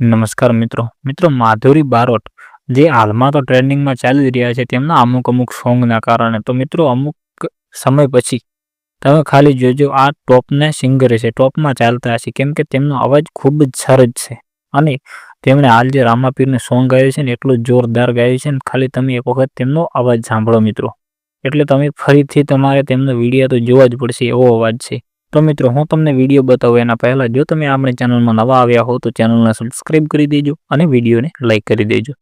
નમસ્કાર મિત્રો. મિત્રો, માધુરી બારોટ જે હાલમાં તો ટ્રેન્ડિંગમાં ચાલી રહ્યા છે તેમના અમુક અમુક સોંગના કારણે. તો મિત્રો, અમુક સમય પછી તમે ખાલી જોજો, આ ટોપના સિંગર છે, ટોપમાં ચાલતા હશે. કેમ કે તેમનો અવાજ ખૂબ જ સરસ છે અને તેમણે હાલ જે રામાપીરનું સોંગ ગાયું છે ને, એટલું જોરદાર ગાયું છે ને, ખાલી તમે એક વખત તેમનો અવાજ સાંભળો મિત્રો. એટલે તમે ફરીથી તમારે તેમનો વીડિયો તો જોવા જ પડશે, એવો અવાજ છે. તો મિત્રો, હું તમને વીડિયો બતાવું એના પહેલાં. જો તમે આપણી ચેનલમાં નવા આવ્યા હો તો ચેનલને સબસ્ક્રાઈબ કરી દેજો અને વિડીયોને લાઇક કરી દેજો.